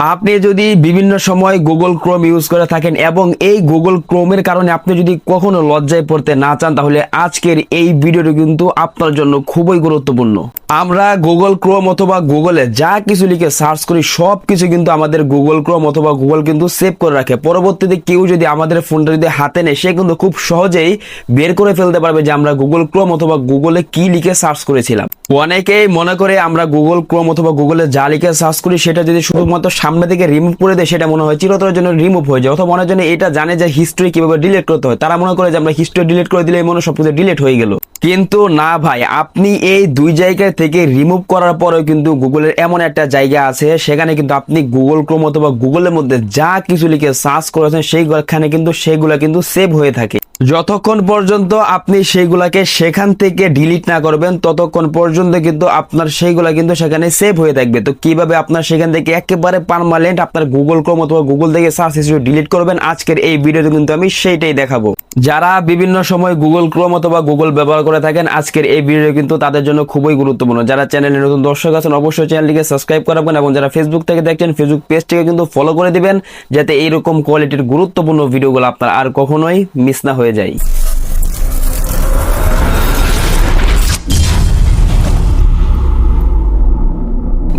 আপনি যদি বিভিন্ন সময় গুগল ক্রোম ইউজ করে থাকেন এবং এই গুগল ক্রোমের কারণে আপনি যদি কখনো লজ্জায় পড়তে না চান, তাহলে আজকের এই ভিডিওটি কিন্তু আপনার জন্য খুবই গুরুত্বপূর্ণ। আমরা গুগল ক্রোম অথবা গুগলে যা কিছু লিখে সার্চ করি সব কিছু কিন্তু আমাদের গুগল ক্রোম অথবা গুগল কিন্তু সেভ করে রাখে। পরবর্তীতে কেউ যদি আমাদের ফোনটা যদি হাতে নেয়, সে কিন্তু খুব সহজেই বের করে ফেলতে পারবে যে আমরা গুগল ক্রোম অথবা গুগলে কি লিখে সার্চ করেছিলাম। অনেকেই মনে করে আমরা গুগল ক্রোম অথবা গুগলে যা লিখে সার্চ করি, সেটা যদি শুধুমাত্র সামনে থেকে রিমুভ করে দেয়, সেটা মনে হয় চিরতরের জন্য রিমুভ হয়ে যায়। অথবা মনের জন্য এটা জানে যে হিস্ট্রি কীভাবে ডিলিট করতে হয়। তারা মনে করে যে আমরা হিস্ট্রি ডিলিট করে দিলে মনে হয় সবকিছু ডিলিট হয়ে গেল। কিন্তু না ভাই, আপনি এই দুই জায়গা থেকে রিমুভ করার পরেও কিন্তু গুগলের এমন একটা জায়গা আছে, সেখানে কিন্তু আপনি গুগল ক্রোম অথবা গুগলের মধ্যে যা কিছু লিখে সার্চ করেছেন সেইখানে কিন্তু সেগুলো কিন্তু সেভ হয়ে থাকে। যতক্ষণ পর্যন্ত আপনি সেইগুলাকে সেখান থেকে ডিলিট না করবেন, ততক্ষণ পর্যন্ত কিন্তু আপনার সেইগুলা কিন্তু সেখানে সেভ হয়ে থাকবে। তো কীভাবে আপনার সেখান থেকে একেবারে পারমানেন্ট আপনার গুগল ক্রোম অথবা গুগল থেকে সার্চ হিসেবে ডিলিট করবেন, আজকের এই ভিডিওতে কিন্তু আমি সেইটাই দেখাবো। যারা বিভিন্ন সময় গুগল ক্রোম অথবা গুগল ব্যবহার করে থাকেন, আজকের এই ভিডিও কিন্তু তাদের জন্য খুবই গুরুত্বপূর্ণ। যারা চ্যানেলে নতুন দর্শক আছেন, অবশ্যই চ্যানেলটিকে সাবস্ক্রাইব করাবেন এবং যারা ফেসবুক থেকে দেখছেন ফেসবুক পেজটিকে কিন্তু ফলো করে দিবেন, যাতে এইরকম কোয়ালিটির গুরুত্বপূর্ণ ভিডিওগুলো আপনার আর কখনোই মিস না হয়ে যায়।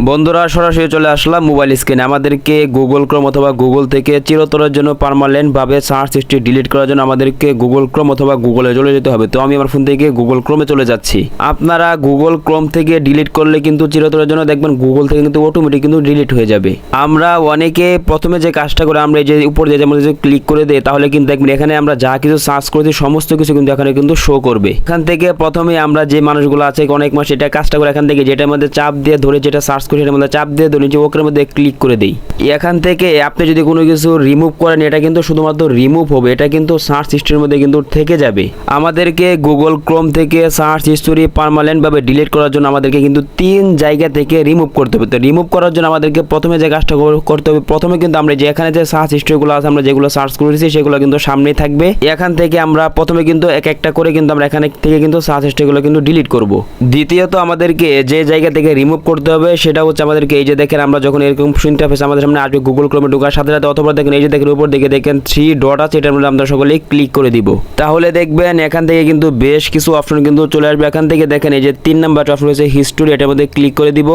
বন্ধুরা, সরাসরি চলে আসলাম মোবাইল স্ক্রিনে আমাদেরকে গুগল ক্রোম অথবা গুগল থেকে চিরতরের জন্য পার্মানেন্ট ভাবে সার্চ হিস্ট্রি ডিলিট করার জন্য আমাদেরকে গুগল ক্রোম অথবা গুগলে চলে যেতে হবে। তো আমি আমার ফোন থেকে গুগল ক্রোমে চলে যাচ্ছি। আপনারা গুগল ক্রোম থেকে ডিলিট করলে কিন্তু চিরতরের জন্য দেখবেন গুগল থেকে কিন্তু অটোমেটিক কিন্তু ডিলিট হয়ে যাবে। আমরা অনেকে প্রথমে যে কাজটা করে আমরা এই যে উপর যে যেমন ক্লিক করে দেই, তাহলে কিন্তু দেখবেন এখানে আমরা যা কিছু সার্চ করেছি, সমস্ত কিছু কিন্তু এখানে কিন্তু শো করবে। এখান থেকে প্রথমে আমরা যে মানুষগুলো আছে, অনেক মাস এটা কাজটা করে এখান থেকে যেটার মধ্যে চাপ দিয়ে ধরে যেটা সার্চ করি মধ্যে চাপ দিয়ে ধরে নিচে ওকের মধ্যে ক্লিক করে দেই। এখান থেকে আপনি যদি কোনো কিছু রিমুভ করেন, এটা কিন্তু শুধুমাত্র রিমুভ হবে, এটা কিন্তু সার্চ হিস্ট্রির মধ্যে কিন্তু থেকে যাবে। আমাদেরকে গুগল ক্রোম থেকে সার্চ হিস্টোরি পার্মানেন্ট ভাবে ডিলিট করার জন্য আমাদেরকে কিন্তু তিন জায়গা থেকে রিমুভ করতে হবে। তো রিমুভ করার জন্য আমাদেরকে প্রথমে যে কাজটা করতে হবে, প্রথমে কিন্তু আমরা যে এখানে যে সার্চ হিস্ট্রিগুলো আছে, আমরা যেগুলো সার্চ করেছি, সেগুলো কিন্তু সামনেই থাকবে। এখান থেকে আমরা প্রথমে কিন্তু এক একটা করে কিন্তু আমরা এখানে থেকে কিন্তু সার্চ হিস্ট্রিগুলো কিন্তু ডিলিট করব। দ্বিতীয়ত আমাদেরকে যে জায়গা থেকে রিমুভ করতে হবে, সেটা হচ্ছে আমাদেরকে এই যে দেখেন, আমরা যখন এরকম ইন্টারফেস আমাদের সামনে আসবে গুগল ক্রোমে ঢোকার সাথে সাথে অথবা দেখেন, এই যে দেখেন উপর দিকে দেখেন থ্রি ডট আছে, এটার মধ্যে আমরা সকলে ক্লিক করে দিব। তাহলে দেখবেন এখান থেকে কিন্তু বেশ কিছু অপশন কিন্তু চলে আসবে। এখান থেকে দেখেন, এই যে তিন নাম্বার অপশন রয়েছে হিস্টোরি এটার মধ্যে ক্লিক করে দিব।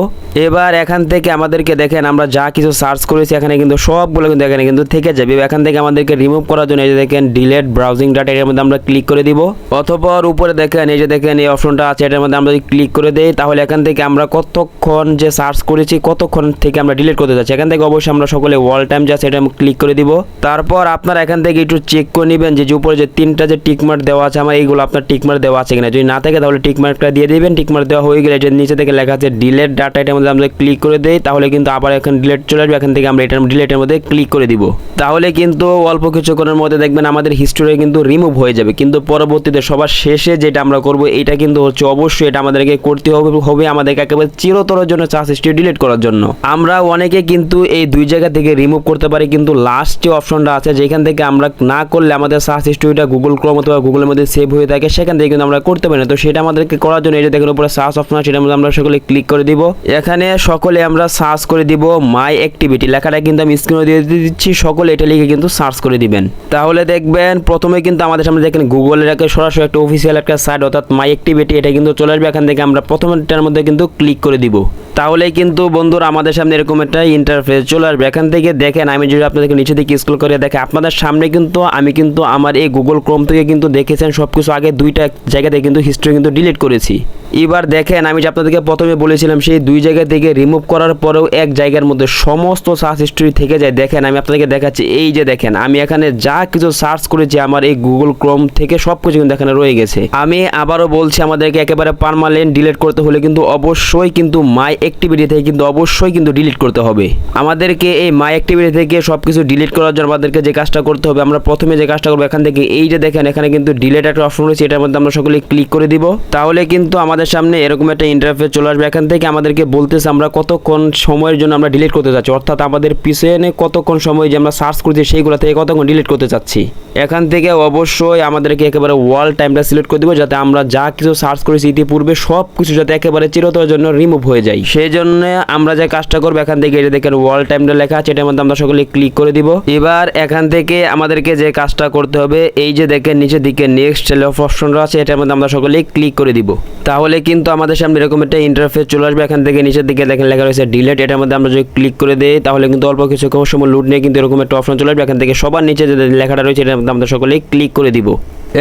এবার এখান থেকে আমাদেরকে দেখেন, আমরা যা কিছু সার্চ করেছি, এখানে কিন্তু সবগুলো কিন্তু এখানে কিন্তু থেকে যাবে। এখান থেকে আমাদেরকে রিমুভ করার জন্য এই যে দেখেন ডিলেট ব্রাউজিং ডাটা এর মধ্যে আমরা ক্লিক করে দিব। অথবা উপরে দেখেন, এই যে দেখেন, এই অপশনটা আছে, এটার মধ্যে আমরা যদি ক্লিক করে দেই, তাহলে এখান থেকে আমরা কতক্ষণ যে সার্চ করেছি, কতক্ষণ থেকে আমরা ডিলিট করতে যাচ্ছি। এখান থেকে অবশ্যই আমরা সকলে ওয়াল টাইম যা সেটা ক্লিক করে দিব। তারপর আপনারা এখান থেকে একটু চেক করে নেবেন যে উপরে যে তিনটা যে টিকমার্ক দেওয়া আছে, আমার এইগুলো আপনার টিকমার্ক দেওয়া আছে কিনা। যদি না থাকে তাহলে টিকমার্কটা দিয়ে দিবেন। টিকমার্ক দেওয়া হয়ে গেলে এটার নিচে থেকে লেখা আছে ডিলেট ডাটা এটার মধ্যে আমরা ক্লিক করে দেই। তাহলে কিন্তু আবার এখন ডিলেট চলে আসবে। এখান থেকে আমরা এটার ডিলেটের মধ্যে ক্লিক করে দিব। তাহলে কিন্তু অল্প কিছুক্ষণের মধ্যে দেখবেন আমাদের হিস্টোরি কিন্তু রিমুভ হয়ে যাবে। কিন্তু পরবর্তীতে সবার শেষে যেটা আমরা করব এটা কিন্তু হচ্ছে অবশ্যই এটা আমাদেরকে করতে হবে। হবে আমাদেরকে একেবারে চিরতরের জন্য চার্জ হিস্ট্রি ডিলিট করার জন্য। আমরা অনেকে কিন্তু এই দুই জায়গা থেকে রিমুভ করতে পারি, কিন্তু লাস্ট যে অপশনটা আছে, যেখান থেকে আমরা না করলে আমাদের সার্চ হিস্ট্রিটা গুগল ক্রোম অথবা গুগলের মধ্যে সেভ হয়ে থাকে, সেখান থেকে কিন্তু আমরা করতে পারি না। তো সেটা আমাদেরকে করার জন্য এই যে দেখেন উপরে সার্চ অপশন আছে, সেটার মধ্যে আমরা সকলে ক্লিক করে দিব। এখানে সকলে আমরা সার্চ করে দিব মাই অ্যাক্টিভিটি লেখাটা কিন্তু আমি স্ক্রিনে দিয়ে দিচ্ছি, সকলে এটা লিখে কিন্তু সার্চ করে দিবেন। তাহলে দেখবেন প্রথমে কিন্তু আমাদের সামনে দেখেন গুগলের একটা সরাসরি একটা অফিসিয়াল একটা সাইট অর্থাৎ মাই অ্যাক্টিভিটি এটা কিন্তু চলে আসবে। এখান থেকে আমরা প্রথমটার মধ্যে কিন্তু ক্লিক করে দিব। তাহলে কিন্তু বন্ধুরা আমাদের সামনে এরকম একটা ইন্টারফেস চলে আসবে। এখান থেকে দেখেন, আমি যদি আপনাদেরকে নিচে দিকে স্কুল করে দেখে, আপনাদের সামনে কিন্তু, আমি কিন্তু আমার এই গুগল ক্রোম থেকে কিন্তু দেখেছেন সব কিছু আগে দুইটা জায়গাতে কিন্তু হিস্ট্রি কিন্তু ডিলিট করেছি। এবার দেখেন, আমি যে আপনাদেরকে প্রথমে বলেছিলাম, সেই দুই জায়গা থেকে রিমুভ করার পরেও এক জায়গার মধ্যে সমস্ত সার্চ হিস্ট্রি থেকে যায়। দেখেন, আমি আপনাদেরকে দেখাচ্ছি, এই যে দেখেন, আমি এখানে যা কিছু সার্চ করেছি, আমার এই গুগল ক্রোম থেকে সব কিছু কিন্তু এখানে রয়ে গেছে। আমি আবারও বলছি, আমাদেরকে একেবারে পার্মানেন্ট ডিলিট করতে হলে কিন্তু অবশ্যই কিন্তু মাই অ্যাক্টিভিটি থেকে কিন্তু অবশ্যই কিন্তু ডিলিট করতে হবে। আমাদেরকে এই মাই অ্যাক্টিভিটি থেকে সব কিছু ডিলিট করার জন্য আমাদেরকে যে কাজটা করতে হবে, আমরা প্রথমে যে কাজটা করব, এখান থেকে এই যে দেখেন, এখানে কিন্তু ডিলিট একটা অপশন রয়েছে, এটার মধ্যে আমরা সকলে ক্লিক করে দিব। তাহলে কিন্তু আমাদের সামনে এরকম একটা ইন্টারফেস চলে আসবে। এখান থেকে আমাদেরকে বলতেছে আমরা কতক্ষণ সময়ের জন্য আমরা ডিলিট করতে চাচ্ছি অর্থাৎ আমাদের পিছনে কতক্ষণ সময় যে আমরা সার্চ করছি, সেইগুলো থেকে কতক্ষণ ডিলিট করতে চাচ্ছি। এখান থেকে অবশ্যই আমাদেরকে একেবারে ওয়াল টাইমটা সিলেক্ট করে দিব, যাতে আমরা যা কিছু সার্চ করেছি ইতিপূর্বে সব কিছু যাতে একেবারে চিরতরের জন্য রিমুভ হয়ে যায়। সেই জন্য আমরা যে কাজটা করব, এখান থেকে এটা দেখেন ওয়াল টাইমটা লেখা আছে, এটার মধ্যে আমরা সকলে ক্লিক করে দিব। এবার এখান থেকে আমাদেরকে যে কাজটা করতে হবে, এই যে দেখেন নিচের দিকে নেক্সট অপশন আছে, এটার মধ্যে আমরা সকলে ক্লিক করে দিব। তাহলে কিন্তু আমাদের সামনে এরকম একটা ইন্টারফেস চলে আসবে। এখান থেকে নিচের দিকে দেখেন লেখা রয়েছে ডিলেট এটার মধ্যে আমরা যদি ক্লিক করে দিই, তাহলে কিন্তু অল্প কিছু সময় লুট নিয়ে কিন্তু এরকম একটা অপশন চলে আসবে। এখান থেকে সবার নিচে যে লেখাটা রয়েছে, এটার মধ্যে আমরা সকলে ক্লিক করে দিব।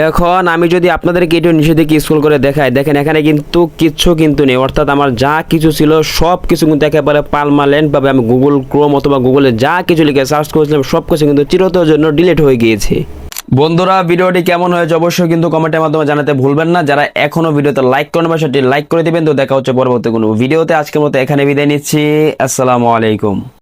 এখন আমি যদি আপনাদেরকে একটু নিচে দিকে স্ক্রল করে দেখাই, দেখেন এখানে কিন্তু কিচ্ছু কিন্তু নেই। অর্থাৎ আমার যা কিছু ছিল সব কিছু কিন্তু একেবারে পালমালেন্ট ভাবে আমি গুগল ক্রোম অথবা গুগলে যা কিছু লিখে সার্চ করেছিলাম সব কিছু কিন্তু চিরতর জন্য ডিলিট হয়ে গিয়েছে। বন্ধুরা, ভিডিওটি কেমন হয়েছে অবশ্যই কিন্তু কমেন্টের মাধ্যমে জানাতে ভুলবেন না। যারা এখনও ভিডিওতে লাইক করেন বা সেটি লাইক করে দিবেন, তো দেখা হচ্ছে পরবর্তী কোনো ভিডিওতে। আজকের মতো এখানে বিদায় নিচ্ছি। আসসালামু আলাইকুম।